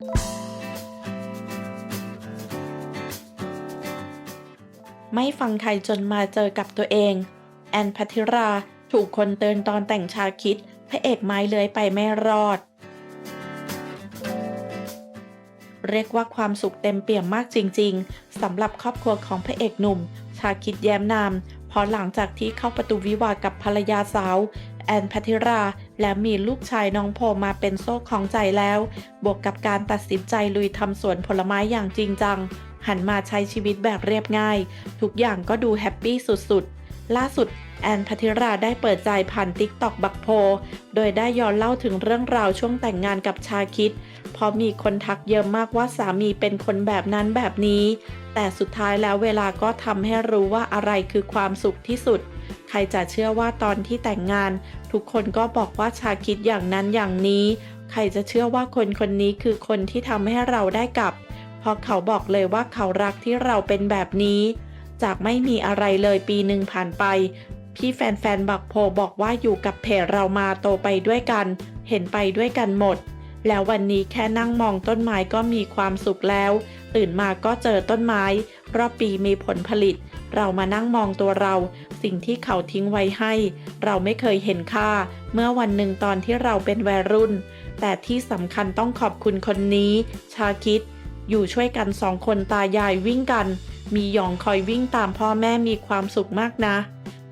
ไม่ฟังใครจนมาเจอกับตัวเอง แอนพัทธิราถูกคนเตือนตอนแต่งชาคิดพระเอกไม้เลื้อยไปไม่รอด เรียกว่าความสุขเต็มเปี่ยมมากจริง ๆสำหรับครอบครัวของพระเอกหนุ่ม ชาคิดแย้มนามเพอหลังจากที่เข้าประตูวิวากับภรรยาสาว แอนพัทธิรา และมีลูกชายน้องโพมาเป็นโซ่ของใจแล้ว บวกกับการตัดสินใจลุยทำสวนผลไม้อย่างจริงจัง หันมาใช้ชีวิตแบบเรียบง่าย ทุกอย่างก็ดูแฮปปี้สุดๆ ล่าสุดแอนพัทธิราได้เปิดใจผ่านติ๊กตอกบักโพ โดยได้ย้อนเล่าถึงเรื่องราวช่วงแต่งงานกับชาคิดเพราะมีคนทักเยอะมากว่าสามีเป็นคนแบบนั้นแบบนี้ แต่สุดท้ายแล้วเวลาก็ทำให้รู้ว่าอะไรคือความสุขที่สุด ใครจะเชื่อว่าตอนที่แต่งงาน ทุกคนก็บอกว่าชาคิดอย่างนั้นอย่างนี้ ใครจะเชื่อว่าคนคนนี้คือคนที่ทำให้เราได้กลับ เพราะเขาบอกเลยว่าเขารักที่เราเป็นแบบนี้ จากไม่มีอะไรเลยปีหนึ่งผ่านไป พี่แฟนๆบักโพบอกว่าอยู่กับเพจเรามาโตไปด้วยกัน เห็นไปด้วยกันหมด แล้ววันนี้แค่นั่งมองต้นไม้ก็มีความสุขแล้ว ตื่นมาก็เจอต้นไม้รอบปีมีผลผลิต เรามานั่งมองตัวเรา สิ่งที่เขาทิ้งไว้ให้ เราไม่เคยเห็นค่า เมื่อวันหนึ่งตอนที่เราเป็นวัยรุ่น แต่ที่สำคัญต้องขอบคุณคนนี้ ชาคิด อยู่ช่วยกันสองคนตายายวิ่งกัน มีหยองคอยวิ่งตามพ่อแม่มีความสุขมากนะ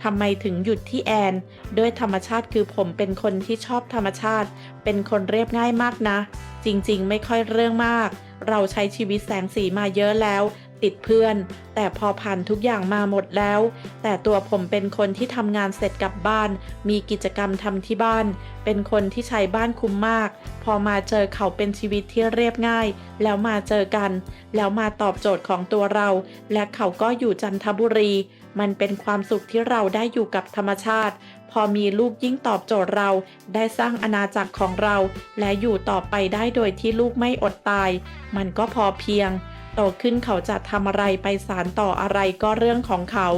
ทำไมถึงหยุดที่แอน ด้วยธรรมชาติคือผมเป็นคนที่ชอบธรรมชาติ เป็นคนเรียบง่ายมากนะ จริงๆ ไม่ค่อยเรื่องมาก เราใช้ชีวิตแสงสีมาเยอะแล้ว ติดเพื่อน แต่พอผ่านทุกอย่างมาหมดแล้ว แต่ตัวผมเป็นคนที่ทำงานเสร็จกลับบ้าน มีกิจกรรมทำที่บ้าน เป็นคนที่ใช้บ้านคุ้มมาก พอมาเจอเขาเป็นชีวิตที่เรียบง่าย แล้วมาเจอกัน แล้วมาตอบโจทย์ของตัวเรา และเขาก็อยู่จันทบุรี มันเป็นความสุขที่เราได้อยู่กับธรรมชาติ พอมีลูกยิ่งตอบโจทย์เรา ได้สร้างอาณาจักรของเรา และอยู่ต่อไปได้โดยที่ลูกไม่อดตาย มันก็พอเพียง โตขึ้นเขาจะทำอะไรไปสารต่ออะไรก็เรื่องของเขา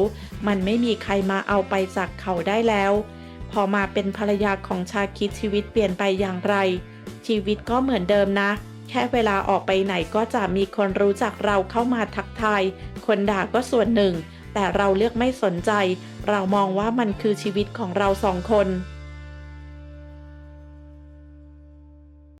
มันไม่มีใครมาเอาไปจากเขาได้แล้ว พอมาเป็นภรรยาของชาคิดชีวิตเปลี่ยนไปอย่างไร ชีวิตก็เหมือนเดิมนะ แค่เวลาออกไปไหนก็จะมีคนรู้จักเราเข้ามาทักทาย คนด่าก็ส่วนหนึ่ง แต่เราเลือกไม่สนใจ เรามองว่ามันคือชีวิตของเราสองคน